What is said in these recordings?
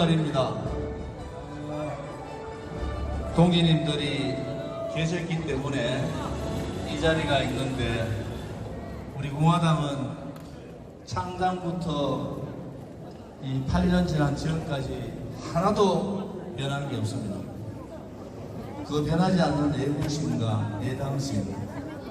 말입니다. 동지님들이 계셨기 때문에 이 자리가 있는데 우리 공화당은 창당부터 이 8년 지난 지금까지 하나도 변한 게 없습니다. 그 변하지 않는 애국심과 애당심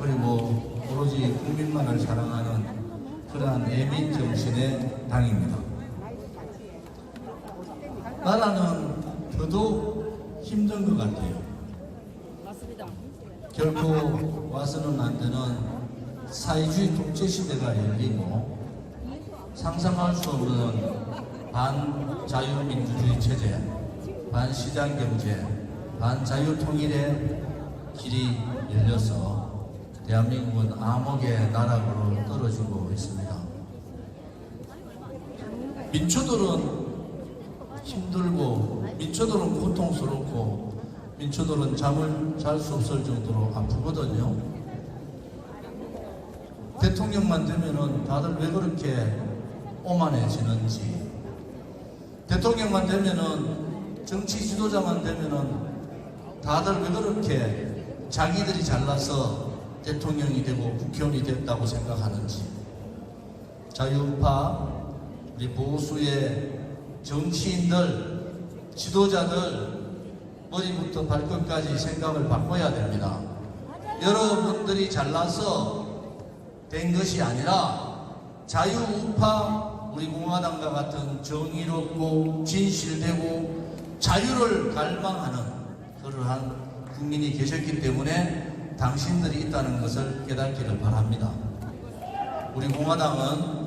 그리고 오로지 국민만을 사랑하는 그러한 애민 정신의 당입니다. 나라는 더더욱 힘든 것 같아요. 맞습니다. 결코 와서는 안 되는 사회주의 독재 시대가 열리고 상상할 수 없는 반자유민주주의 체제, 반시장 경제, 반자유통일의 길이 열려서 대한민국은 암흑의 나락으로 떨어지고 있습니다. 민초들은 힘들고 민초들은 고통스럽고 민초들은 잠을 잘 수 없을 정도로 아프거든요. 대통령만 되면은 다들 왜 그렇게 오만해지는지 대통령만 되면은 정치 지도자만 되면은 다들 왜 그렇게 자기들이 잘나서 대통령이 되고 국회의원이 됐다고 생각하는지 자유우파 우리 보수의 정치인들 지도자들 머리부터 발끝까지 생각을 바꿔야 됩니다. 여러분들이 잘나서 된 것이 아니라 자유우파 우리 공화당과 같은 정의롭고 진실되고 자유를 갈망하는 그러한 국민이 계셨기 때문에 당신들이 있다는 것을 깨닫기를 바랍니다. 우리 공화당은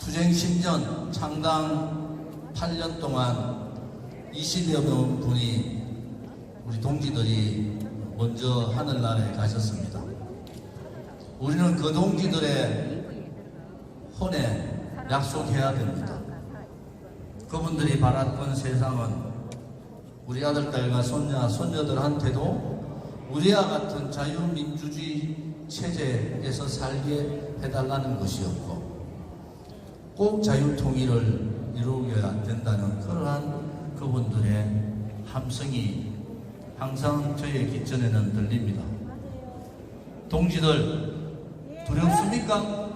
투쟁 10년, 창당 8년 동안 20여 명 분이 우리 동지들이 먼저 하늘나라에 가셨습니다. 우리는 그 동지들의 혼에 약속해야 됩니다. 그분들이 바랐던 세상은 우리 아들, 딸과 손자, 손녀들한테도 우리와 같은 자유민주주의 체제에서 살게 해달라는 것이었고 꼭 자유통일을 이루어야 된다는 그러한 그분들의 함성이 항상 저의 깃전에는 들립니다. 동지들 두렵습니까?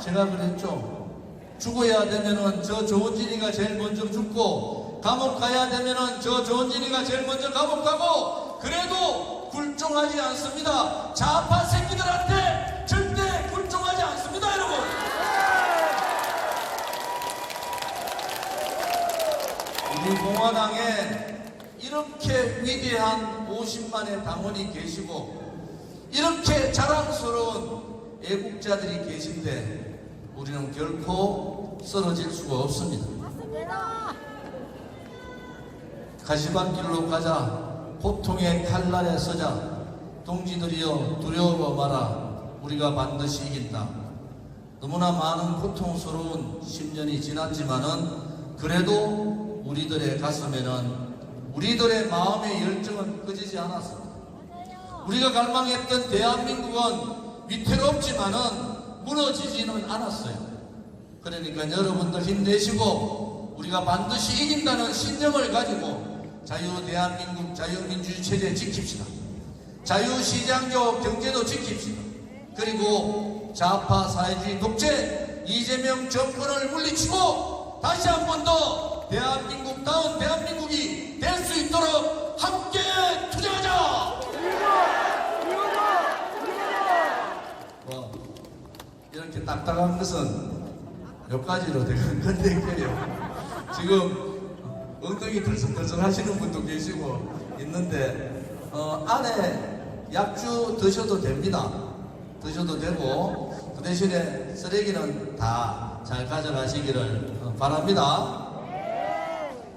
제가 그랬죠. 죽어야 되면은 저 좋은 진이가 제일 먼저 죽고 감옥 가야 되면은 저 좋은 진이가 제일 먼저 감옥 가고 그래도 굴종하지 않습니다. 좌파 새끼들한테 절대 굴종하지 않습니다, 여러분. 우리 공화당에 이렇게 위대한 50만의 당원이 계시고 이렇게 자랑스러운 애국자들이 계신데 우리는 결코 쓰러질 수가 없습니다. 맞습니다. 가시밭길로 가자 고통의 칼날에 서자 동지들이여 두려워 마라 우리가 반드시 이긴다 너무나 많은 고통스러운 10년이 지났지만은 그래도 우리들의 가슴에는 우리들의 마음의 열정은 꺼지지 않았습니다 우리가 갈망했던 대한민국은 위태롭지만은 무너지지는 않았어요 그러니까 여러분들 힘내시고 우리가 반드시 이긴다는 신념을 가지고 자유 대한민국 자유민주주의 체제 지킵시다. 자유시장교 경제도 지킵시다. 그리고 좌파 사회주의 독재 이재명 정권을 물리치고 다시 한 번 더 대한민국다운 대한민국이 될 수 있도록 함께 투쟁하자. 뭐 이렇게 딱딱한 것은 몇 가지로 되는 건데 그래요. 지금 엉덩이 들썩들썩 하시는 분도 계시고 있는데 어, 안에 약주 드셔도 됩니다. 드셔도 되고 그 대신에 쓰레기는 다 잘 가져가시기를 어, 바랍니다.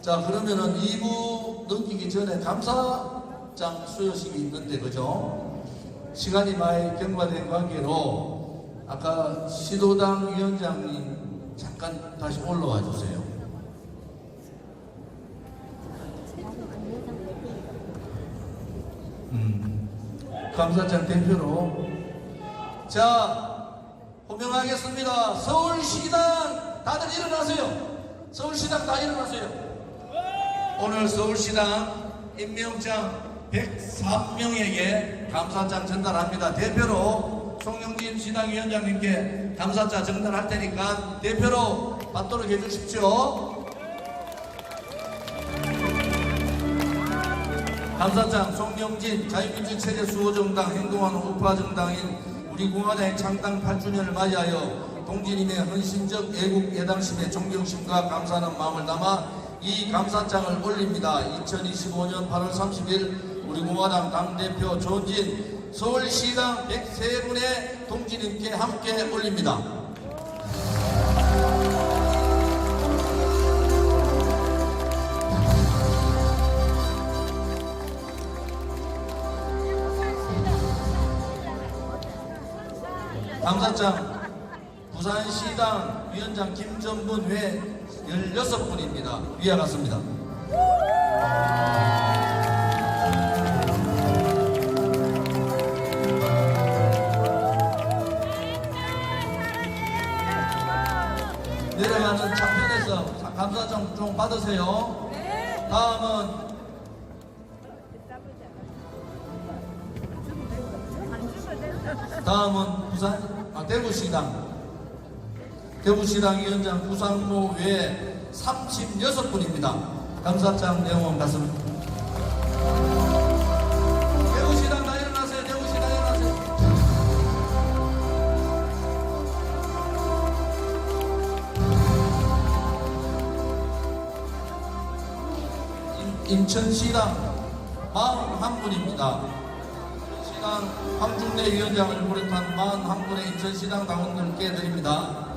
자 그러면은 2부 넘기기 전에 감사장 수여식이 있는데 그죠? 시간이 많이 경과된 관계로 아까 시도당 위원장님 잠깐 다시 올라와 주세요. 음, 감사장 대표로 자 호명하겠습니다. 서울시당 다들 일어나세요. 서울시당 다 일어나세요. 오늘 서울시당 임명장 103명에게 감사장 전달합니다. 대표로 송영진 시당위원장님께 감사장 전달할 테니까 대표로 받도록 해주십시오. 감사장 송영진 자유민주 체제 수호정당 행동하는 우파정당인 우리 공화당의 창당 8주년을 맞이하여 동지님의 헌신적 애국 예당심에 존경심과 감사하는 마음을 담아 이 감사장을 올립니다. 2025년 8월 30일 우리 공화당 당대표 조은진 서울시당 103분의 동지님께 함께 올립니다. 감사장 부산시당 위원장 김전분 외 16분입니다. 위와 같습니다. 내려가는 차편에서 감사장 좀 받으세요. 다음은 다음은 부산 아, 대구 시당 대구시당 위원장 부상모 외에 36분입니다. 감사장 내용 같습니다. 대구시당 다 일어나세요. 대구시당. 인- 인천시당 41분입니다. 시당 황중래 위원장을 비롯한 41분의 인천시당 당원들께 드립니다.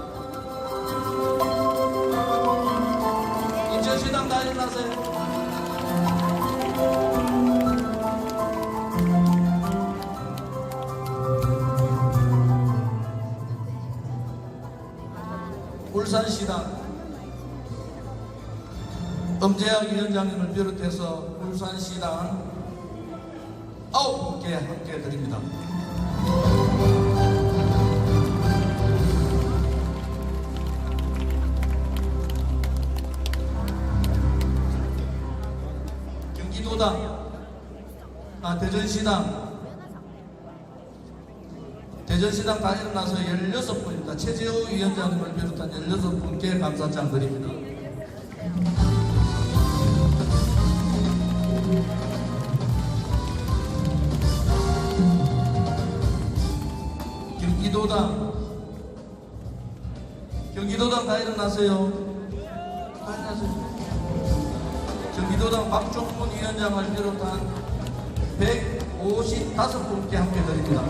인천시당 다 일어나세요. 울산시당 엄재학 위원장님을 비롯해서 울산시당 아홉 분께 함께 드립니다. 기도당, 아, 대전시당, 대전시당 다 일어나서 16분입니다. 최재우 위원장님을 비롯한 16분께 감사장 드립니다. 경기도당 경기도당 다 일어나세요 다 일어나세요 경 기도당 박종문 위원장을 비롯한 155분께 함께 드립니다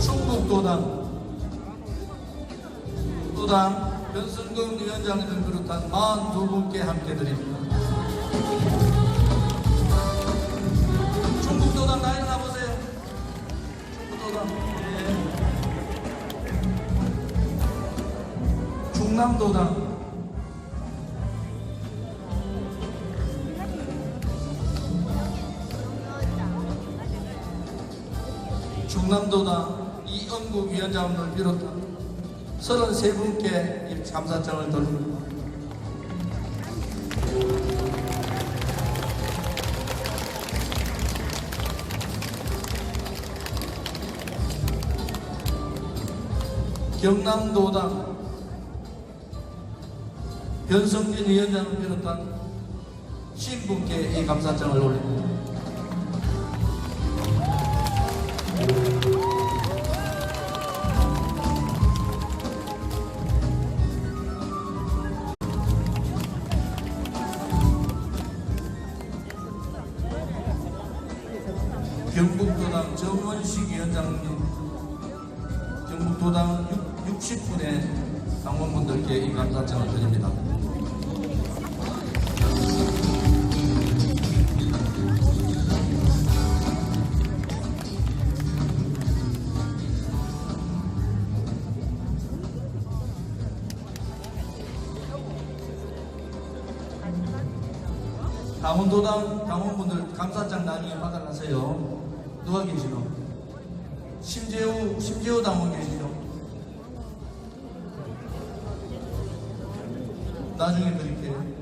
충북도당 도당 변승근 위원장님을 비롯한 42분께 함께 드립니다. 충남도당. 충남도당 이은국 위원장을 비롯한 33분께 감사장을 돌립니다. 경남도당 변성진 위원장을 비롯한 신분께 이 감사장을 올립니다. 경북도당 정원식 위원장님, 경북도당 60분의 당원분들께 이 감사장을 드립니다. 강원도당 당원분들 감사장 나중에 받아가세요. 누가 계시노? 심재우 심재우 당원 계시죠? 나중에 드릴게요.